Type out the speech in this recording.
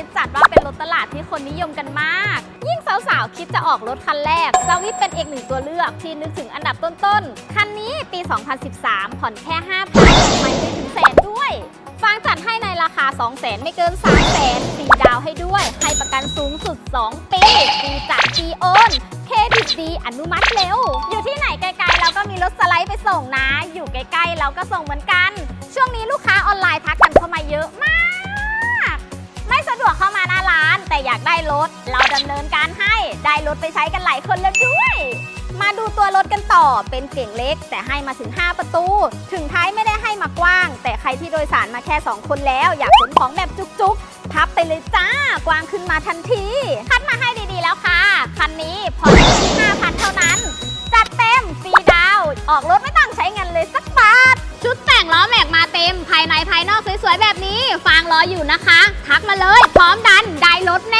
นี้จัดว่าเป็นรถตลาดที่คนนิยมกันมาก ยิ่งสาวๆ คิดจะออกรถคันแรกสวิตเป็นอีกหนึ่งตัวเลือกที่นึกถึงอันดับต้นๆ คันนี้ปี 2013 ผ่อนแค่5,000ไม่ถึงแสนด้วยฟางจัดให้ในราคา 2 0 0 0 0 0ไม่เกิน 3 0 0 0 0 0ฟรีดาวให้ด้วย ให้ประกันสูงสุด 2 ปีฟรีจากทีโอนเครดิตดีอนุมัติเร็ว อยู่ที่ไหนไกลๆ เราก็มีรถสไลด์ไปส่งนะ อยู่ใกล้ๆ เราก็ส่งเหมือนกัน ช่วงนี้ลูกค้าออนไลน์ทักกันเข้ามาเยอะมาก อยากได้รถ เราดำเนินการให้ได้รถไปใช้กันหลายคนแล้วด้วย มาดูตัวรถกันต่อเป็นเก่งเล็ก แต่ให้มาถึง 5 ประตู ถึงท้ายไม่ได้ให้มากว้าง แต่ใครที่โดยสารมาแค่ 2 คนแล้ว อยากขนของแบบจุกๆ พับไปเลยจ้ากว้างขึ้นมาทันที คัดมาให้ดีๆแล้วค่ะ คันนี้พอที่5,000 เท่านั้น จัดเต็มฟรีดาว ออกรถไม่ต้อง ภายนภายนอกสวยๆ แบบนี้ ฟางรออยู่นะคะ ทักมาเลย พร้อมดันได้รถแน่